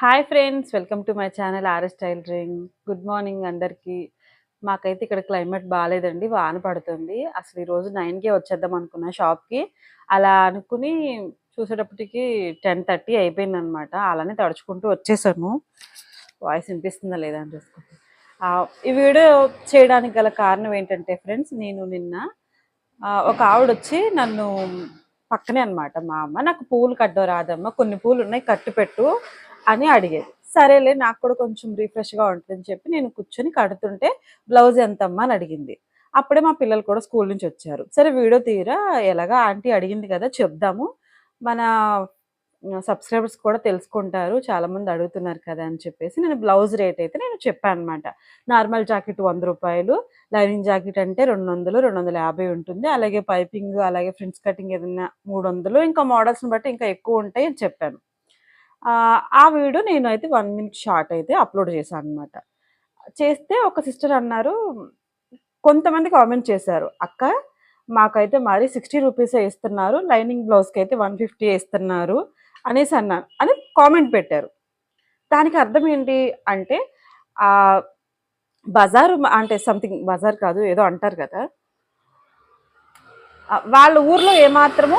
Hi friends welcome to my channel RS tailoring good morning అందరికీ. మాకైతే ఇక్కడ climate బాగాలేదండి వాన పడుతుంది. అసలు ఈరోజు నైన్కే వచ్చేద్దాం అనుకున్నా షాప్కి. అలా అనుకుని చూసేటప్పటికి టెన్ థర్టీ అయిపోయింది అనమాట అలానే తడుచుకుంటూ వచ్చేసాను వాయిస్ వినిపిస్తుందా లేదా అని చూసుకుంటే. ఈ వీడియో చేయడానికి గల కారణం ఏంటంటే ఫ్రెండ్స్ నేను నిన్న ఒక ఆవిడ వచ్చి నన్ను పక్కనే అనమాట మా అమ్మ నాకు పూలు కట్టో రాదమ్మ. కొన్ని పూలు ఉన్నాయి కట్టు పెట్టు అని అడిగేది. సరేలే నాకు కూడా కొంచెం రిఫ్రెష్గా ఉంటుందని చెప్పి నేను కూర్చొని కడుతుంటే బ్లౌజ్ ఎంతమ్మా? అని అడిగింది. అప్పుడే మా పిల్లలు కూడా స్కూల్ నుంచి వచ్చారు. సరే వీడియో తీరా? ఎలాగా? ఆంటీ అడిగింది కదా చెప్దాము. మన సబ్స్క్రైబర్స్ కూడా తెలుసుకుంటారు. చాలామంది అడుగుతున్నారు కదా అని చెప్పేసి నేను బ్లౌజ్ రేట్ అయితే నేను చెప్పాను అనమాట నార్మల్ జాకెట్ వంద రూపాయలు లైనింగ్ జాకెట్ అంటే రెండు వందలు రెండు వందల యాభై ఉంటుంది. అలాగే పైపింగ్ అలాగే ఫ్రంట్స్ కటింగ్ ఏదైనా మూడు వందలు ఇంకా మోడల్స్ని బట్టి ఇంకా ఎక్కువ ఉంటాయి అని చెప్పాను. ఆ, వీడియో నేను అయితే వన్ మినిట్ షార్ట్ అయితే అప్లోడ్ చేశాను అనమాట చేస్తే ఒక సిస్టర్ అన్నారు కొంతమంది కామెంట్ చేశారు అక్క మాకైతే మరి సిక్స్టీ రూపీసే ఇస్తున్నారు లైనింగ్ బ్లౌజ్కి అయితే వన్ ఫిఫ్టీ ఇస్తున్నారు అనేసి అన్నాను అని కామెంట్ పెట్టారు. దానికి అర్థం ఏంటి అంటే బజారు అంటే సంథింగ్ బజార్ కాదు ఏదో అంటారు కదా వాళ్ళ ఊర్లో ఏమాత్రము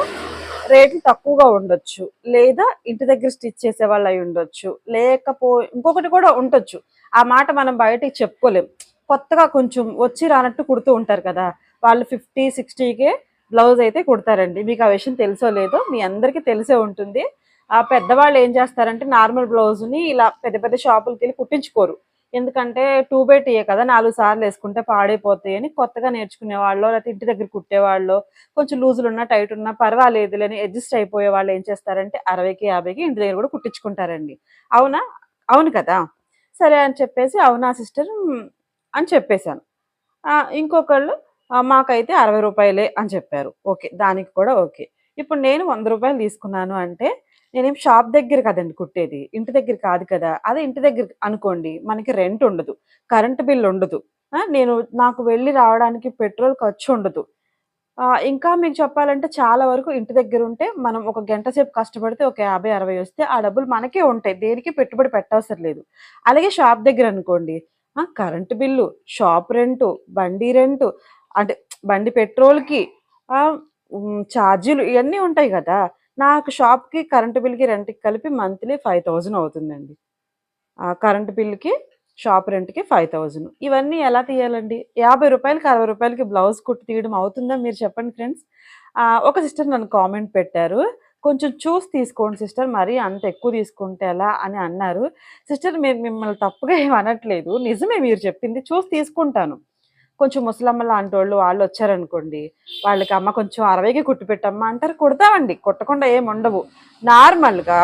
రేట్లు తక్కువగా ఉండొచ్చు. లేదా ఇంటి దగ్గర స్టిచ్ చేసే వాళ్ళు అయి ఉండొచ్చు. లేకపో ఇంకొకటి కూడా ఉండొచ్చు. ఆ మాట మనం బయటికి చెప్పుకోలేం. కొత్తగా కొంచెం వచ్చి రానట్టు కుడుతూ ఉంటారు కదా. వాళ్ళు ఫిఫ్టీ సిక్స్టీకే బ్లౌజ్ అయితే కుడతారండి. మీకు ఆ విషయం తెలుసో లేదో మీ అందరికీ తెలిసే ఉంటుంది. ఆ పెద్దవాళ్ళు ఏం చేస్తారంటే నార్మల్ బ్లౌజ్ని ఇలా పెద్ద పెద్ద షాపులకి వెళ్ళి కుట్టించుకోరు. ఎందుకంటే టూ బై టీయే కదా నాలుగు సార్లు వేసుకుంటే పాడైపోతాయి అని కొత్తగా నేర్చుకునే వాళ్ళు లేకపోతే ఇంటి దగ్గర కుట్టేవాళ్ళు కొంచెం లూజులు ఉన్నా టైట్ ఉన్నా పర్వాలేదు లేని అడ్జస్ట్ అయిపోయే వాళ్ళు ఏం చేస్తారంటే అరవైకి యాభైకి ఇంటి దగ్గర కూడా కుట్టించుకుంటారండి. అవునా? అవును కదా? సరే అని చెప్పేసి అవునా సిస్టర్? అని చెప్పేశాను. ఇంకొకళ్ళు మాకైతే అరవై రూపాయలే అని చెప్పారు. ఓకే దానికి కూడా ఓకే. ఇప్పుడు నేను వంద రూపాయలు తీసుకున్నాను అంటే నేనేం షాప్ దగ్గర కదండి కుట్టేది. ఇంటి దగ్గర కాదు కదా. అదే ఇంటి దగ్గర అనుకోండి మనకి రెంట్ ఉండదు. కరెంటు బిల్ ఉండదు. నేను నాకు వెళ్ళి రావడానికి పెట్రోల్ ఖర్చు ఉండదు. ఇంకా మీకు చెప్పాలంటే చాలా వరకు ఇంటి దగ్గర ఉంటే మనం ఒక గంట సేపు కష్టపడితే ఒక యాభై అరవై వస్తే ఆ డబ్బులు మనకే ఉంటాయి. దేనికి పెట్టుబడి పెట్టవసరం లేదు. అలాగే షాప్ దగ్గర అనుకోండి. కరెంటు బిల్లు షాప్ రెంటు బండి రెంటు అంటే బండి పెట్రోల్కి ఛార్జీలు ఇవన్నీ ఉంటాయి కదా. నాకు షాప్కి కరెంటు బిల్కి రెంట్కి కలిపి మంత్లీ ఫైవ్ థౌజండ్ అవుతుందండి. కరెంటు బిల్కి షాప్ రెంట్కి ఫైవ్ థౌజండ్. ఇవన్నీ ఎలా తీయాలండి? యాభై రూపాయలకి అరవై రూపాయలకి బ్లౌజ్ కుట్టి తీయడం అవుతుందా మీరు చెప్పండి ఫ్రెండ్స్? ఒక సిస్టర్ నన్ను కామెంట్ పెట్టారు. కొంచెం చూసి తీసుకోండి సిస్టర్ మరి అంత ఎక్కువ తీసుకుంటే ఎలా అని అన్నారు. సిస్టర్ మీరు మిమ్మల్ని తప్పుగా ఏమనట్లేదు అనట్లేదు. నిజమే మీరు చెప్పింది. చూసి తీసుకుంటాను. కొంచెం ముసలమ్మ లాంటి వాళ్ళు వాళ్ళు వచ్చారనుకోండి వాళ్ళకి అమ్మ కొంచెం అరవైకి కుట్టి పెట్టమ్మా అంటారు కుడతామండి. కుట్టకుండా ఏమి ఉండవు. నార్మల్గా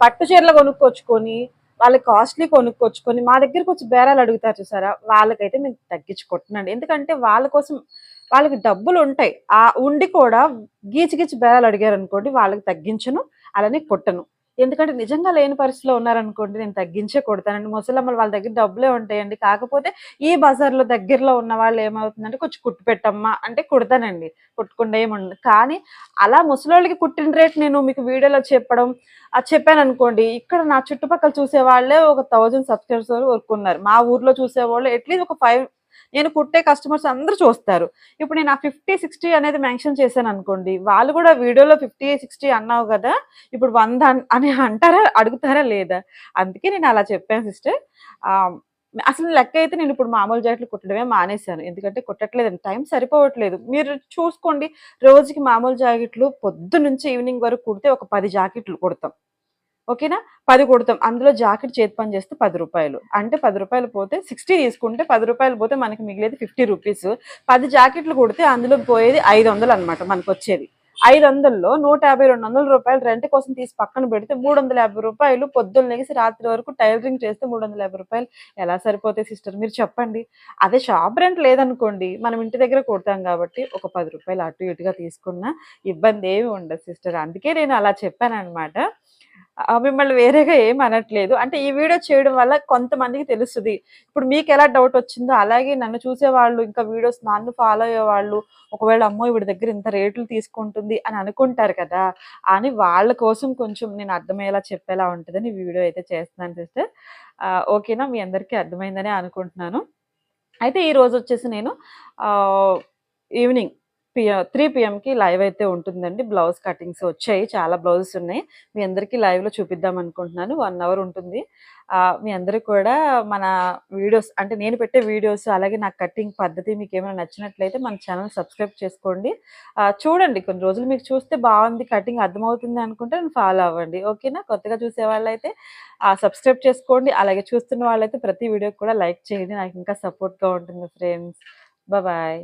పట్టు చీరలు కొనుక్కొచ్చుకొని వాళ్ళకి కాస్ట్లీ కొనుక్కొచ్చుకొని మా దగ్గరకు వచ్చి బేరాలు అడుగుతారు చూసారా? వాళ్ళకైతే మేము తగ్గించి ఎందుకంటే వాళ్ళ కోసం వాళ్ళకి డబ్బులు ఉంటాయి. ఆ ఉండి కూడా గీచి గీచి బేరాలు అడిగారు అనుకోండి వాళ్ళకి తగ్గించను అలానే కొట్టను. ఎందుకంటే నిజంగా లేని పరిస్థితిలో ఉన్నారనుకోండి నేను తగ్గించే కొడతానండి. ముసలమ్మలు వాళ్ళ దగ్గర డబ్బులే ఉంటాయండి. కాకపోతే ఈ బజార్లో దగ్గరలో ఉన్న వాళ్ళు ఏమవుతుందంటే కొంచెం కుట్టు పెట్టమ్మా అంటే కుడతానండి. కుట్టకుండా ఏముండదు. కానీ అలా ముసలోళ్ళకి కుట్టిన రేట్ నేను మీకు వీడియోలో చెప్పడం అది చెప్పాను అనుకోండి ఇక్కడ నా చుట్టుపక్కల చూసే వాళ్ళే ఒక థౌజండ్ సబ్స్క్రైబర్స్ వరకు ఉన్నారు. మా ఊర్లో చూసే వాళ్ళు అట్లీస్ట్ ఒక ఫైవ్ నేను కుట్టే కస్టమర్స్ అందరూ చూస్తారు. ఇప్పుడు నేను ఆ ఫిఫ్టీ సిక్స్టీ అనేది మెన్షన్ చేశాను అనుకోండి వాళ్ళు కూడా వీడియోలో ఫిఫ్టీ సిక్స్టీ అన్నావు కదా ఇప్పుడు వంద అని అంటారా అడుగుతారా లేదా? అందుకే నేను అలా చెప్పాను సిస్టర్ అసలు లెక్క అయితే నేను ఇప్పుడు మామూలు జాకెట్లు కుట్టడమే మానేశాను. ఎందుకంటే కుట్టట్లేదు టైం సరిపోవట్లేదు. మీరు చూసుకోండి రోజుకి మామూలు జాకెట్లు పొద్దు నుంచి ఈవినింగ్ వరకు కుడితే ఒక పది జాకెట్లు కుడతాం. ఓకేనా? పది కుడతాం. అందులో జాకెట్ చేతి పని చేస్తే పది రూపాయలు. అంటే పది రూపాయలు పోతే సిక్స్టీ తీసుకుంటే పది రూపాయలు పోతే మనకి మిగిలేది ఫిఫ్టీ రూపీస్. పది జాకెట్లు కుడితే అందులో పోయేది ఐదు వందలు అనమాట మనకు వచ్చేది. ఐదు వందల్లో నూట యాభై రెండు వందల రూపాయలు రెంట్ కోసం తీసి పక్కన పెడితే మూడు వందల యాభై రూపాయలు పొద్దున్న లెగిసి రాత్రి వరకు టైలరింగ్ చేస్తే మూడు వందల యాభై రూపాయలు. ఎలా సరిపోతాయి సిస్టర్? మీరు చెప్పండి. అదే షాప్ రెంట్ లేదనుకోండి మనం ఇంటి దగ్గర కుడతాం కాబట్టి ఒక పది రూపాయలు అటు ఇటుగా తీసుకున్నా ఇబ్బంది ఏమి ఉండదు సిస్టర్. అందుకే నేను అలా చెప్పాను అనమాట మిమ్మల్ని వేరేగా ఏం అనట్లేదు. అంటే ఈ వీడియో చేయడం వల్ల కొంతమందికి తెలుస్తుంది ఇప్పుడు మీకు ఎలా డౌట్ వచ్చిందో అలాగే నన్ను చూసేవాళ్ళు ఇంకా వీడియోస్ నన్ను ఫాలో అయ్యేవాళ్ళు ఒకవేళ అమ్మో! ఇవి దగ్గర ఇంత రేట్లు తీసుకుంటుంది అని అనుకుంటారు కదా! అని వాళ్ళ కోసం కొంచెం నేను అర్థమయ్యేలా చెప్పేలా ఉంటుందని వీడియో అయితే చేస్తున్నాను సిస్టర్. ఓకేనా? మీ అందరికీ అర్థమైందని అనుకుంటున్నాను. అయితే ఈరోజు వచ్చేసి నేను ఈవినింగ్ పిఎం త్రీ పిఎంకి లైవ్ అయితే ఉంటుందండి. బ్లౌజ్ కటింగ్స్ వచ్చాయి. చాలా బ్లౌజెస్ ఉన్నాయి. మీ అందరికీ లైవ్‌లో చూపిద్దాం అనుకుంటున్నాను. వన్ అవర్ ఉంటుంది. మీ అందరూ కూడా మన వీడియోస్ అంటే నేను పెట్టే వీడియోస్ అలాగే నా కటింగ్ పద్ధతి మీకు ఏమైనా నచ్చినట్లయితే మన ఛానల్ సబ్స్క్రైబ్ చేసుకోండి. చూడండి కొన్ని రోజులు మీకు చూస్తే బాగుంది కటింగ్ అర్థమవుతుంది అనుకుంటే నేను ఫాలో అవ్వండి. ఓకేనా? కొత్తగా చూసేవాళ్ళైతే వాళ్ళైతే సబ్స్క్రైబ్ చేసుకోండి. అలాగే చూస్తున్న వాళ్ళైతే ప్రతి వీడియోకి కూడా లైక్ చేయండి. నాకు ఇంకా సపోర్ట్‌గా ఉంటుంది ఫ్రెండ్స్. బాయ్.